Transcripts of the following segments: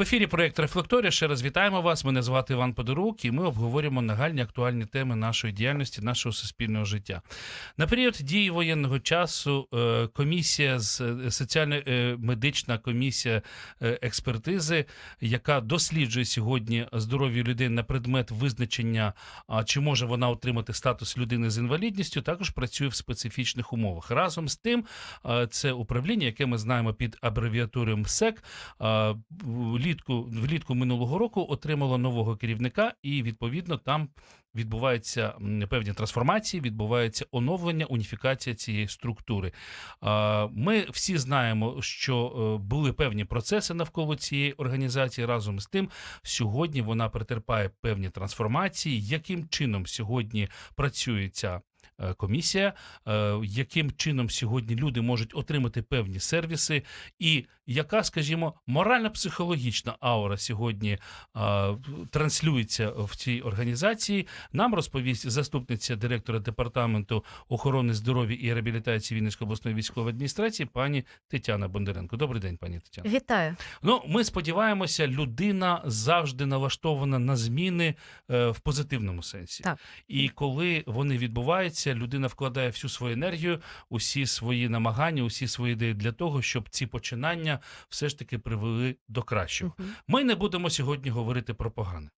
В ефірі проєкт Рефлекторія. Ще раз вітаємо вас. Мене звати Іван Подорук, і ми обговорюємо нагальні актуальні теми нашої діяльності, нашого суспільного життя. На період дії воєнного часу е, комісія з е, соціально е, комісія експертизи, яка досліджує сьогодні здоров'я людей на предмет визначення, чи може вона отримати статус людини з інвалідністю, також працює в специфічних умовах. Разом з тим, це управління, яке ми знаємо під абревіатурою МСЕК. Влітку, влітку минулого року отримало нового керівника, і відповідно там відбуваються певні трансформації, відбувається оновлення, уніфікація цієї структури. Ми всі знаємо, що е, були певні процеси навколо цієї організації. Разом з тим, сьогодні вона претерпає певні трансформації. Яким чином сьогодні працює ця е, комісія, е, яким чином сьогодні люди можуть отримати певні сервіси, і яка, скажімо, морально-психологічна аура сьогодні е, транслюється в цій організації, нам розповість заступниця директора департаменту охорони здоров'я і реабілітації Вінницької обласної військової адміністрації, пані Тетяна Бондаренко. Добрий день, пані Тетяна. Вітаю. Ну, ми сподіваємося, людина завжди налаштована на зміни е, в позитивному сенсі. Так. І коли вони відбуваються, людина вкладає всю свою енергію, усі свої намагання, усі свої ідеї для того, щоб ці починання все ж таки привели до кращого. Ми не будемо сьогодні говорити про погане.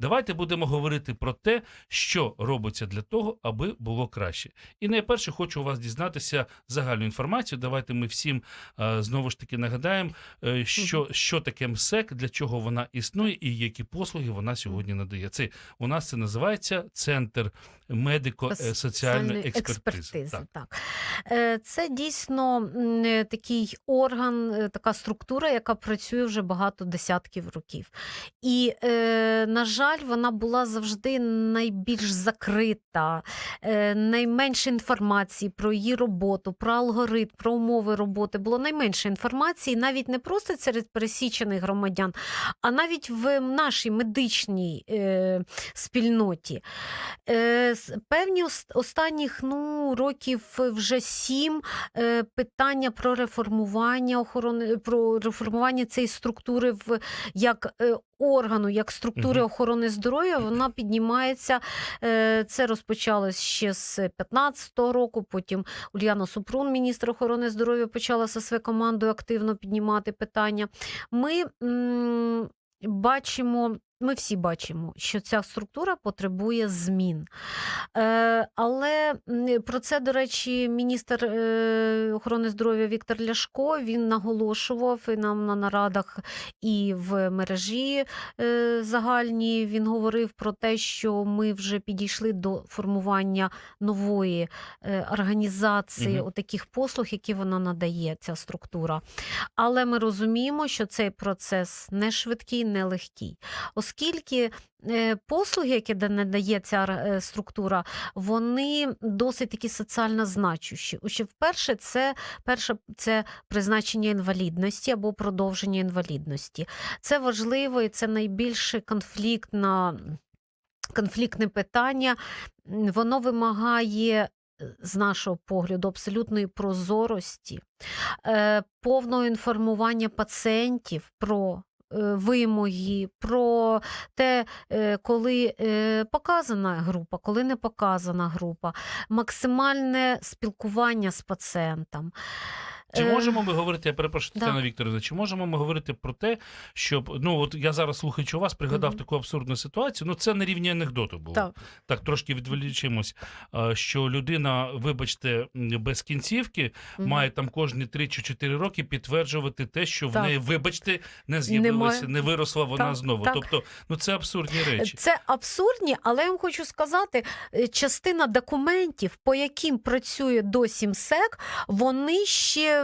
Давайте будемо говорити про те, що робиться для того, аби було краще. І найперше хочу у вас дізнатися загальну інформацію. Давайте ми всім е, знову ж таки нагадаємо, е, що, що таке МСЕК, для чого вона існує і які послуги вона сьогодні надає. Це у нас це називається центр медико-соціальної експертизи. Так. Так. Е, Це дійсно е, такий орган, е, така структура, яка працює вже багато десятків років. І, е, жаль, вона була завжди найбільш закрита, е, найменше інформації про її роботу, про алгоритм, про умови роботи. Було найменше інформації, навіть не просто серед пересічених громадян, а навіть в нашій медичній е, спільноті. Е, Певні останніх ну, років вже сім е, питання про реформування охорони, про реформування цієї структури в як е, органу, як структури угу. охорони здоров'я, вона піднімається. Е, Це розпочалось ще з 15-го року. Потім Ульяна Супрун, міністр охорони здоров'я, почала зі своєю командою активно піднімати питання. Ми м, бачимо. Ми всі бачимо, що ця структура потребує змін. Е, але про це, до речі, міністр е, охорони здоров'я Віктор Ляшко він наголошував і нам на нарадах і в мережі е, загальній. Він говорив про те, що ми вже підійшли до формування нової організації Мгм. таких послуг, які вона надає, ця структура. Але ми розуміємо, що цей процес не швидкий, не легкий, оскільки е, послуги, які да- надає ця е, структура, вони досить такі соціально значущі. Що вперше це перше це призначення інвалідності або продовження інвалідності. Це важливо і це найбільш конфліктна. Конфліктне питання, воно вимагає, е, з нашого погляду, абсолютної прозорості, повного інформування пацієнтів про вимоги, про те, е, коли е, показана група, коли не показана група, максимальне спілкування з пацієнтом. Чи Е, можемо ми говорити, я перепрошую, да. Тетяна Вікторовна, чи можемо ми говорити про те, щоб ну от я зараз слухаючи вас, пригадав Мгм. таку абсурдну ситуацію. Ну це на рівні анекдоту було. Так. Так трошки відволічимось, що людина, вибачте, без кінцівки Мгм. має там кожні 3 чи 4 роки підтверджувати те, що в неї, вибачте, не з'явилося, не виросла вона Так, знову. так. Тобто, ну це абсурдні речі. Це абсурдні, але я вам хочу сказати, е, частина документів, по яким працює досі МСЕК, вони ще е,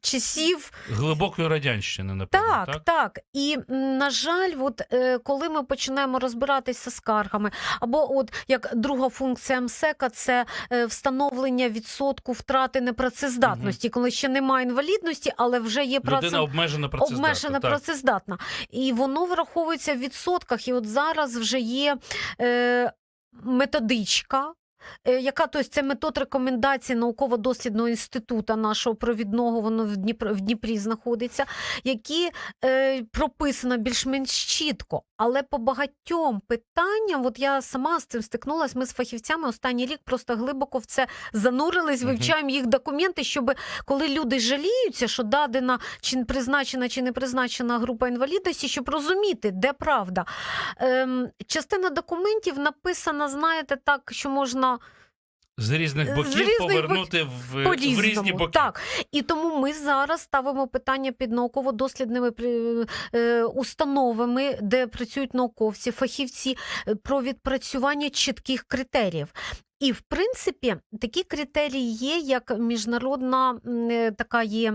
часів Глибокої радянщини, напевно. так, Так, так. І на жаль, от е, коли ми починаємо розбиратися з скаргами, або от як друга функція МСЕКа це е, встановлення відсотку втрати непрацездатності, коли ще немає інвалідності, але вже є Людина праце... обмежена працездатна. обмежена так. працездатна. І воно враховується в відсотках. І от зараз вже є е, методичка. Е, Яка тобто, це метод рекомендацій науково-дослідного інституту нашого провідного, воно в Дніпрі, в Дніпрі знаходиться, які е, прописано більш-менш чітко. Але по багатьом питанням, от я сама з цим стикнулася, ми з фахівцями останній рік просто глибоко в це занурились, вивчаємо їх документи, щоб коли люди жаліються, що дадена чи призначена чи не призначена група інвалідності, щоб розуміти, де правда. Ем, частина документів написана, знаєте, так, що можна З різних З боків різних повернути в, в по-різному. різні боки. Так. І тому ми зараз ставимо питання під науково-дослідними при- е, установами, де працюють науковці, фахівці, е, про відпрацювання чітких критеріїв. І в принципі такі критерії є, як міжнародна е, така є.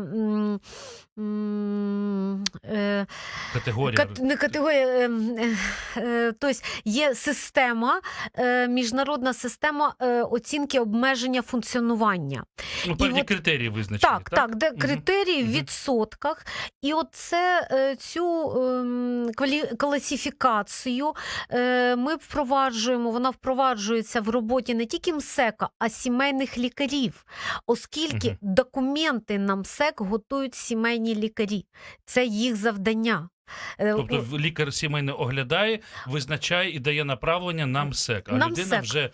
е, Категорія. Кат, не категорія, е, е, е, тобто є система, е, міжнародна система оцінки обмеження функціонування. ну, певні от- критерії визначені. Так, так, де Мгм. критерії в відсотках. І оце цю ем, квалі- класифікацію ми впроваджуємо, вона впроваджується в роботі не тільки МСЕКа, а сімейних лікарів, оскільки Мгм. документи на МСЕК готують сімейні лікарі. Це їх завдання. Е, Тобто лікар сімейно оглядає, визначає і дає направлення на МСЕК. А На людина МСЕК. вже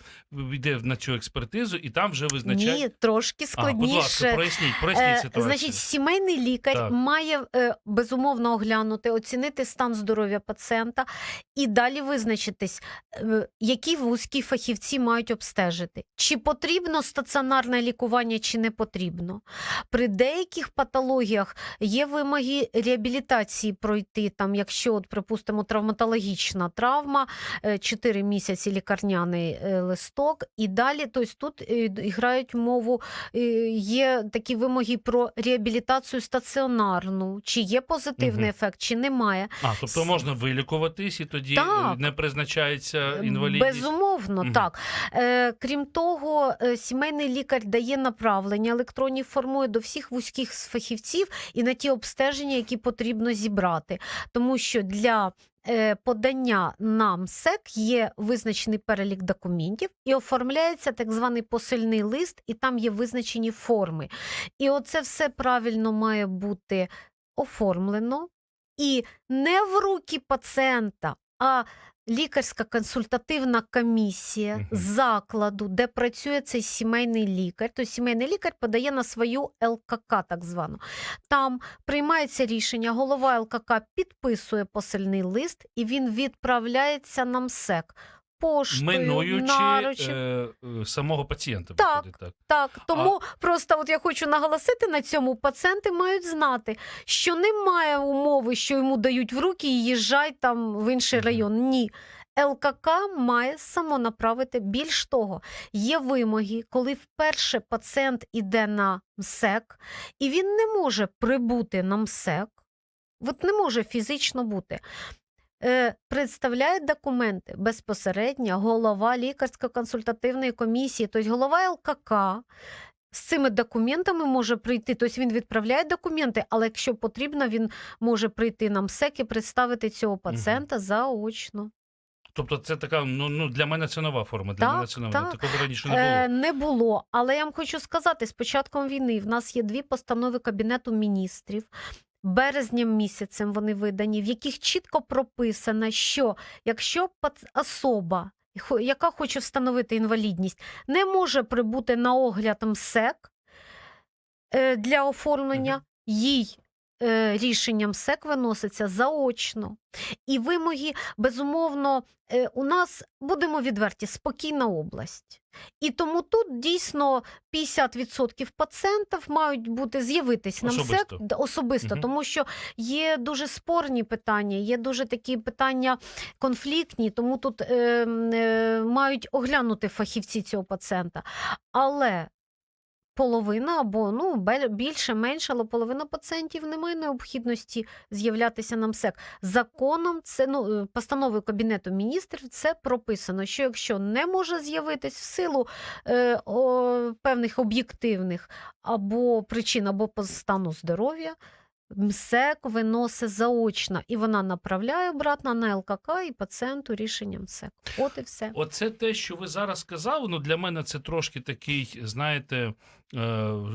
йде на цю експертизу і там вже визначає. Ні, трошки А, будь ласка, складніше. проясніть, проясніть Е, ситуацію. Значить, сімейний лікар Так. має е, безумовно оглянути, оцінити стан здоров'я пацієнта і далі визначитись, які вузькі фахівці мають обстежити. Чи потрібно стаціонарне лікування, чи не потрібно. При деяких патологіях є вимоги реабілітації пройти, там, якщо, от, припустимо, травматологічна травма, 4 місяці лікарняний е, листок, і далі тобто, тут е, грають мову е, є такі вимоги про реабілітацію стаціонарну, чи є позитивний Мгм. ефект, чи немає. А, тобто можна вилікуватись і тоді Так. е, не призначається Е, інвалідність. Безумовно, Мгм. так. Е, крім того, е, сімейний лікар дає направлення електронні, формує до всіх вузьких фахівців і на ті обстеження, які потрібно зібрати. Тому що для е, подання на МСЕК є визначений перелік документів і оформляється так званий посильний лист, і там є визначені форми. І оце все правильно має бути оформлено і не в руки пацієнта, а лікарська консультативна комісія угу. закладу, де працює цей сімейний лікар. Тобто сімейний лікар подає на свою ЛКК, так звану. Там приймається рішення, голова ЛКК підписує посильний лист, і він відправляється на МСЕК. Поштою, Минуючи наручем. е, е, самого пацієнта. Так. виходить, так. Так, тому просто от я хочу наголосити на цьому, пацієнти мають знати, що немає умови, що йому дають в руки і їжджай там в інший Мгм. район. Ні. ЛКК має самонаправити. Більш того, є вимоги, коли вперше пацієнт іде на МСЕК, і він не може прибути на МСЕК, от не може фізично бути. Е, представляє документи безпосередньо голова лікарсько-консультативної комісії, тобто голова ЛКК. З цими документами може прийти, тобто він відправляє документи, але якщо потрібно, він може прийти на МСЕК і представити цього пацієнта заочно. Тобто це така, ну, ну для мене це нова форма, для Так, мене це нова. так. Такого раніше не було. Е, не було. Але я вам хочу сказати: з початком війни в нас є дві постанови Кабінету міністрів. Березням місяцем вони видані, в яких чітко прописано, що якщо особа, яка хоче встановити інвалідність, не може прибути на огляд МСЕК е, для оформлення, їй рішенням СЕК виноситься заочно. І вимоги, безумовно, е, у нас, будемо відверті, спокійна область. І тому тут дійсно 50% пацієнтів мають бути з'явитись на МСЕК Особисто. Мгм. тому що є дуже спорні питання, є дуже такі питання конфліктні, тому тут е, е, мають оглянути фахівці цього пацієнта. Але половина або ну більше, менше, але половина пацієнтів немає необхідності з'являтися на МСЕК. Законом це ну е, постановою Кабінету міністрів це прописано, що якщо не може з'явитись в силу е, о, певних об'єктивних або причин, або по стану здоров'я. МСЕК виносить заочно, і вона направляє обратно на ЛКК і пацієнту рішення МСЕК. От і все. Оце те, що ви зараз сказали. Ну для мене це трошки такий, знаєте, е,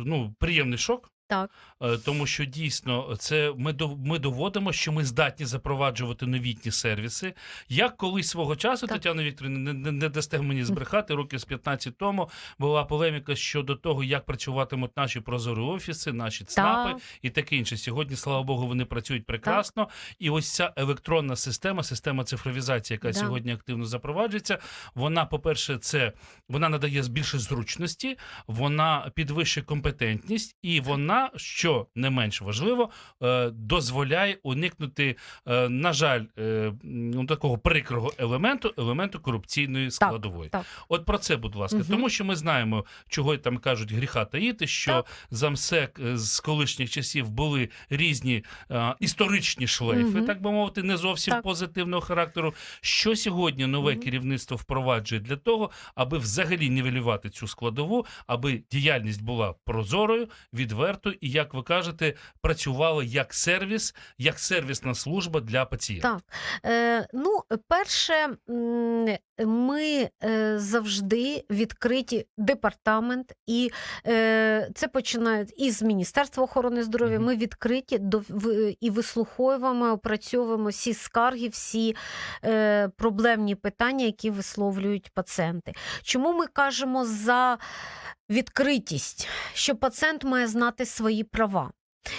ну приємний шок. Так. Е, Тому що дійсно це ми до ми доводимо, що ми здатні запроваджувати новітні сервіси. Як колись свого часу, Так. Тетяна Вікторівна, не, не, не дасте мені збрехати, років з 15 тому була полеміка щодо того, як працюватимуть наші прозорі офіси, наші ЦНАПи Так. і таке інше. Сьогодні, слава Богу, вони працюють прекрасно. І ось ця електронна система, система цифровізації, яка Да. сьогодні активно запроваджується, вона, по-перше, це вона надає більше зручності, вона підвищує компетентність, і вона, що не менш важливо, е, дозволяє уникнути, е, на жаль, е, ну, такого прикрого елементу, елементу корупційної складової. так. От про це, будь ласка, Мгм. тому що ми знаємо, чого там кажуть гріха таїти, що Так. за МСЕК е, з колишніх часів були різні історичні шлейфи, Мгм. так би мовити, не зовсім Так. позитивного характеру. Що сьогодні нове Мгм. керівництво впроваджує для того, аби взагалі нівелювати цю складову, аби діяльність була прозорою, відвертою і, як ви кажете, працювала як сервіс, як сервісна служба для пацієнта. Так. Е, ну, перше, ми е, завжди відкриті департамент, і е, це починає із Міністерства охорони здоров'я. Ми відкриті до і вислуховуємо, опрацьовуємо всі скарги, всі е, проблемні питання, які висловлюють пацієнти. Чому ми кажемо за відкритість? Що пацієнт має знати свої права.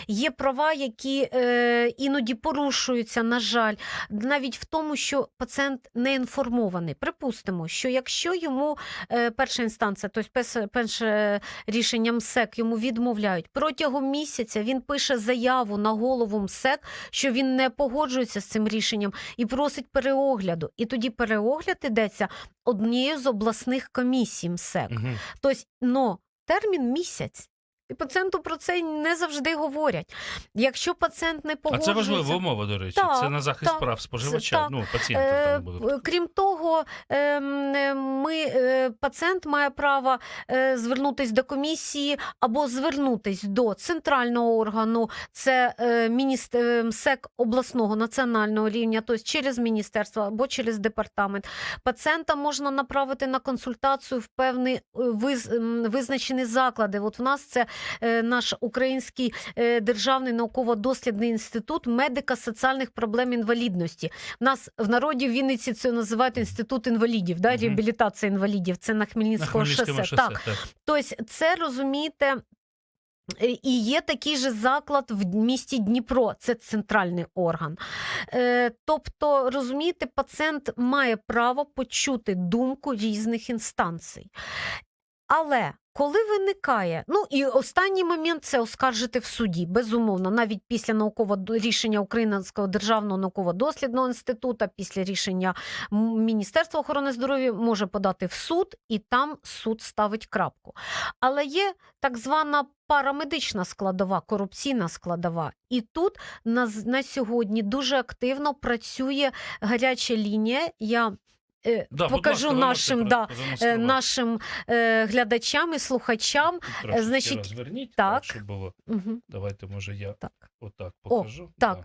Є права, які е, іноді порушуються, на жаль, навіть в тому, що пацієнт не інформований. Припустимо, що якщо йому е, перша інстанція, тобто перше, рішення МСЕК йому відмовляють, протягом місяця він пише заяву на голову МСЕК, що він не погоджується з цим рішенням і просить переогляду. І тоді переогляд ідеться однією з обласних комісій МСЕК. Мгм. Тобто, но термін місяць. І пацієнту про це не завжди говорять. Якщо пацієнт не А це важлива умова, до речі. Так, це на захист так, прав споживача, так. ну пацієнта в Е, випадку. Крім того, ем, е, ми, е, пацієнт має право е, звернутися до комісії або звернутися до центрального органу, це е, е, МСЕК обласного національного рівня, тобто через міністерство або через департамент. Пацієнта можна направити на консультацію в певні визначені заклади. От в нас це наш український е, державний науково-дослідний інститут медико-соціальних проблем інвалідності. У нас в народі в Вінниці це називають інститут інвалідів, да, реабілітація інвалідів. Це на На Хмельницького Хмельницькому шосе. шосе. Так, так. Тобто, це розумієте. е, І є такий же заклад в місті Дніпро, це центральний орган. Е, тобто, розумієте, пацієнт має право почути думку різних інстанцій. Але коли виникає, ну і останній момент це оскаржити в суді, безумовно, навіть після наукового рішення Українського державного науково-дослідного інституту, після рішення Міністерства охорони здоров'я може подати в суд, і там суд ставить крапку. Але є так звана парамедична складова, корупційна складова. І тут на, на сьогодні дуже активно працює гаряча лінія. Я Да, покажу ласка, нашим, да, е, нашим е, глядачам і слухачам. Трошки значить, розверніть, так. щоб було. Угу. Давайте, може, я Так. отак О, покажу. так. Да.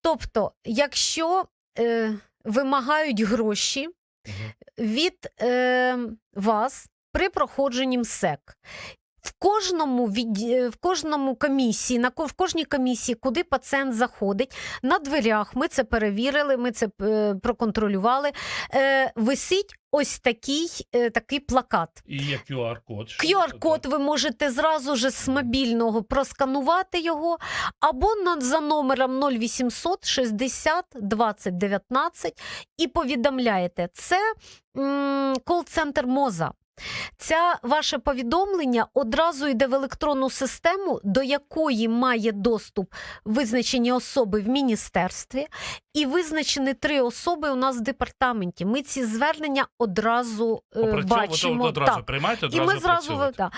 Тобто, якщо е, вимагають гроші угу. від е, вас при проходженні МСЕК. В кожному від, е, в кожному комісії, на в кожній комісії, куди пацієнт заходить, на дверях ми це перевірили, ми це е, проконтролювали. Е, висить ось такий, е, такий плакат. І є QR-код. QR-код ви можете зразу ж з мобільного просканувати його, або на, за номером 0800 60 20 19 і повідомляєте. Це кол-центр МОЗа. Ця ваше повідомлення одразу йде в електронну систему, до якої має доступ визначені особи в міністерстві, і визначені три особи у нас в департаменті. Ми ці звернення одразу е, бачимо. одразу Так. Одразу І ми зразу да.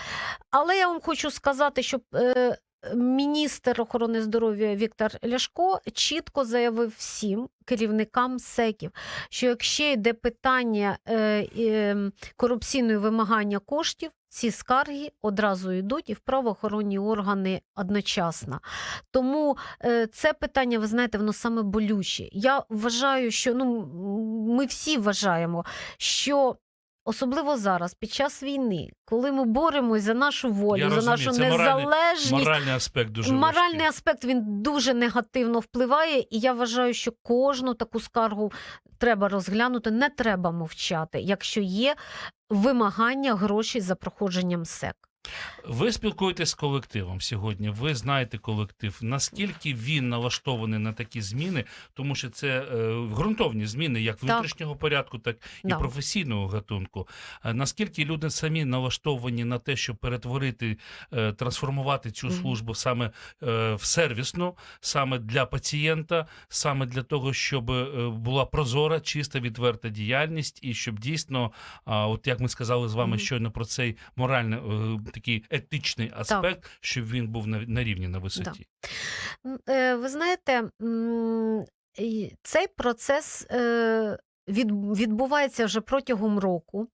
Але я вам хочу сказати, що е, міністр охорони здоров'я Віктор Ляшко чітко заявив всім керівникам СЕКів, що якщо йде питання е, е, корупційної вимагання коштів. Ці скарги одразу йдуть і в правоохоронні органи одночасно. Тому е, це питання, ви знаєте, воно саме болюче. Я вважаю, що ну, ми всі вважаємо, що особливо зараз, під час війни, коли ми боремось за нашу волю, Я за розумію, нашу це моральний- незалежність. Моральний аспект дуже Моральний важкий. аспект він дуже негативно впливає, і я вважаю, що кожну таку скаргу треба розглянути, не треба мовчати, якщо є вимагання грошей за проходженням СЕК. Ви спілкуєтесь з колективом сьогодні. Ви знаєте колектив. Наскільки він налаштований на такі зміни, тому що це е, ґрунтовні зміни, як внутрішнього порядку, так і Да. професійного гатунку. Е, Наскільки люди самі налаштовані на те, щоб перетворити, е, трансформувати цю службу саме е, в сервісну, саме для пацієнта, саме для того, щоб е, була прозора, чиста, відверта діяльність, і щоб дійсно, а, от як ми сказали з вами щойно про цей моральний е, такий етичний аспект, щоб він був на, на рівні на висоті. М, е, Ви знаєте, цей процес е, відбувається вже протягом року.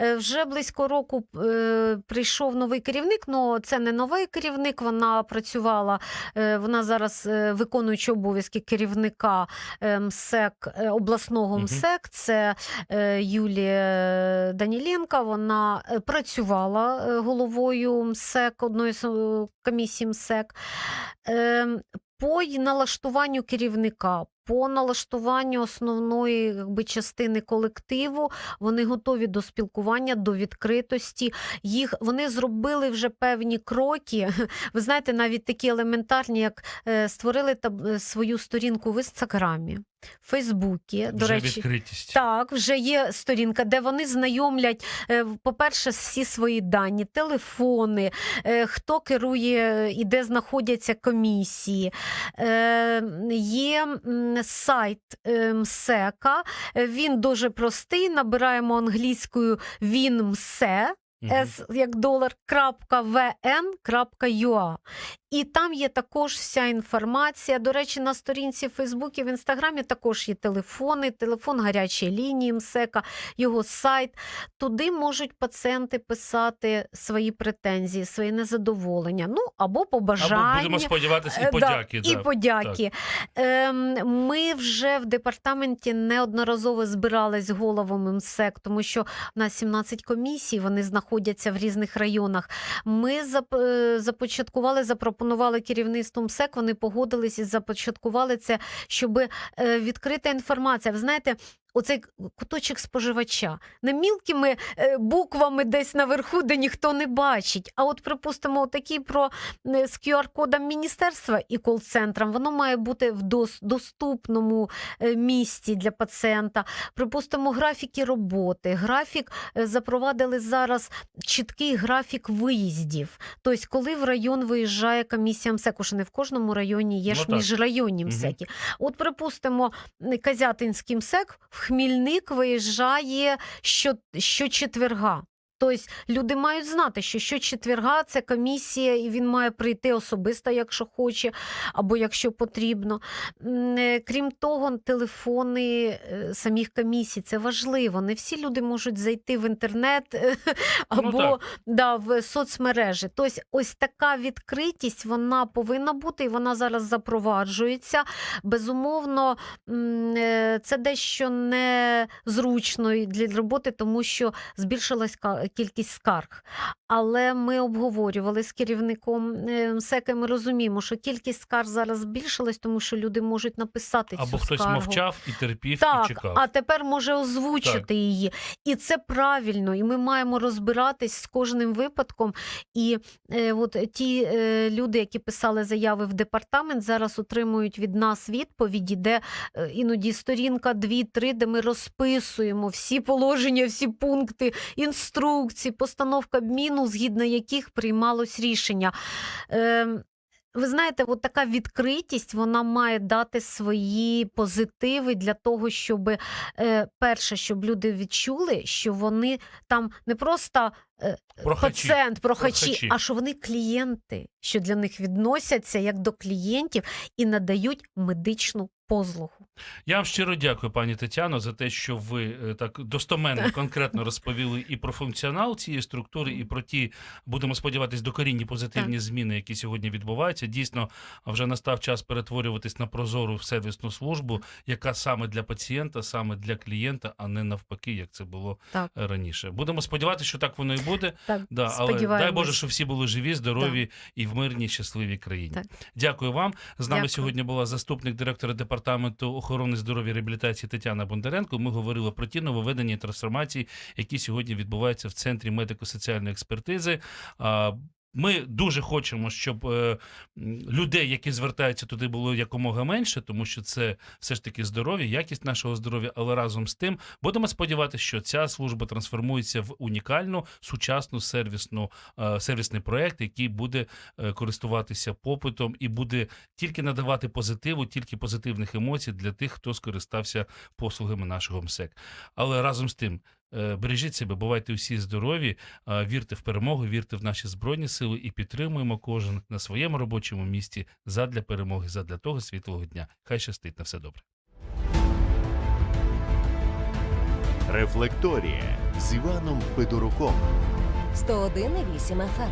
Е, Вже близько року е, прийшов новий керівник, але це не новий керівник. Вона працювала, е, вона зараз виконуючи обов'язки керівника МСЕК обласного МСЕК. Це Юлія Даніленка. Вона працювала головою МСЕК, одної з комісії МСЕК. Ем, По налаштуванню керівника, по налаштуванню основної якби, частини колективу, вони готові до спілкування, до відкритості. Їх вони зробили вже певні кроки. Ви знаєте, навіть такі елементарні, як е, створили таб- е, свою сторінку в інстаграмі, в Фейсбуці. До Вже речі, відкритість. так, вже є сторінка, де вони знайомлять, е, по-перше, всі свої дані, телефони, хто керує і де знаходяться комісії. Є сайт МСЕКа, е, він дуже простий. Набираємо англійською він МСЕ. S як долар, крапка vn.ua. І там є також вся інформація. До речі, на сторінці в Фейсбуці, в Інстаграмі також є телефони, телефон гарячої лінії МСЕКа, його сайт. Туди можуть пацієнти писати свої претензії, свої незадоволення. Ну або побажання. Або будемо сподіватися, Е, і подяки. Да, і да. подяки. Ем, ми вже в департаменті неодноразово збирались з головами МСЕК, тому що у нас 17 комісій, вони знаходяться в різних районах. Ми зап- е, започаткували, запропонували керівництву МСЕК, вони погодились і започаткували це, щоб відкрита інформація. Ви знаєте, оцей куточок споживача не мілкими е, буквами десь наверху, де ніхто не бачить. А от, припустимо, такий про з QR-кодом міністерства і кол-центром, воно має бути в дос- доступному е, місці для пацієнта. Припустимо, графіки роботи. Графік е, запровадили зараз чіткий графік виїздів. Тобто, коли в район виїжджає комісія МСЕК, уже не в кожному районі є Ну, ж так. міжрайонні. МСЕКи. От, припустимо, Казятинський МСЕК в Хмільник виїжджає що, щочетверга. Тобто люди мають знати, що щочетверга це комісія, і він має прийти особисто, якщо хоче, або якщо потрібно. Е, Крім того, телефони е, самих комісій це важливо. Не всі люди можуть зайти в інтернет е, або Ну, да, в соцмережі. Тобто, ось така відкритість вона повинна бути, і вона зараз запроваджується. Безумовно, це дещо незручно і для роботи, тому що збільшилась кількість скарг. Але ми обговорювали з керівником е, і ми розуміємо, що кількість скарг зараз збільшилась, тому що люди можуть написати Або цю хтось скаргу. мовчав і терпів, і чекав. а тепер може озвучити Так. її. І це правильно. І ми маємо розбиратись з кожним випадком. І е, от ті е, люди, які писали заяви в департамент, зараз отримують від нас відповіді, де е, іноді сторінка 2-3, де ми розписуємо всі положення, всі пункти, інструкції. Інструкцій, постанов Кабміну, згідно яких приймалось рішення. Ем, ви знаєте, от така відкритість вона має дати свої позитиви для того, щоб е, перше, щоб люди відчули, що вони там не просто е, Прохачі. пацієнт, прохачі, Прохачі. а що вони клієнти, що для них відносяться як до клієнтів і надають медичну послугу. Я вам щиро дякую, пані Тетяно, за те, що ви е, так достоменно конкретно розповіли і про функціонал цієї структури, і про ті, будемо сподіватися, докорінні позитивні зміни, які сьогодні відбуваються. Дійсно, вже настав час перетворюватись на прозору сервісну службу, яка саме для пацієнта, саме для клієнта, а не навпаки, як це було Так. е, раніше. Будемо сподіватися, що так воно і буде. Так, Да, але дай. Боже, щоб всі були живі, здорові і в мирній, щасливій країні. Так. Дякую вам. З нами Дякую. сьогодні була заступник директора департаменту охорони здоров'я реабілітації Тетяна Бондаренко. Ми говорили про ті нововведення трансформації, які сьогодні відбуваються в центрі медико-соціальної експертизи. Ми дуже хочемо, щоб е, людей, які звертаються туди, було якомога менше, тому що це все ж таки здоров'я, якість нашого здоров'я. Але разом з тим будемо сподіватися, що ця служба трансформується в унікальну сучасну сервісну е, сервісний проект, який буде е, користуватися попитом і буде тільки надавати позитиву, тільки позитивних емоцій для тих, хто скористався послугами нашого МСЕК. Але разом з тим. Е, Бережіть себе, бувайте усі здорові, вірте в перемогу, вірте в наші збройні сили і підтримуємо кожен на своєму робочому місці задля перемоги, задля того світлого дня. Хай щастить на все добре. Рефлекторія з Іваном Пидоруком. 101,8 FM.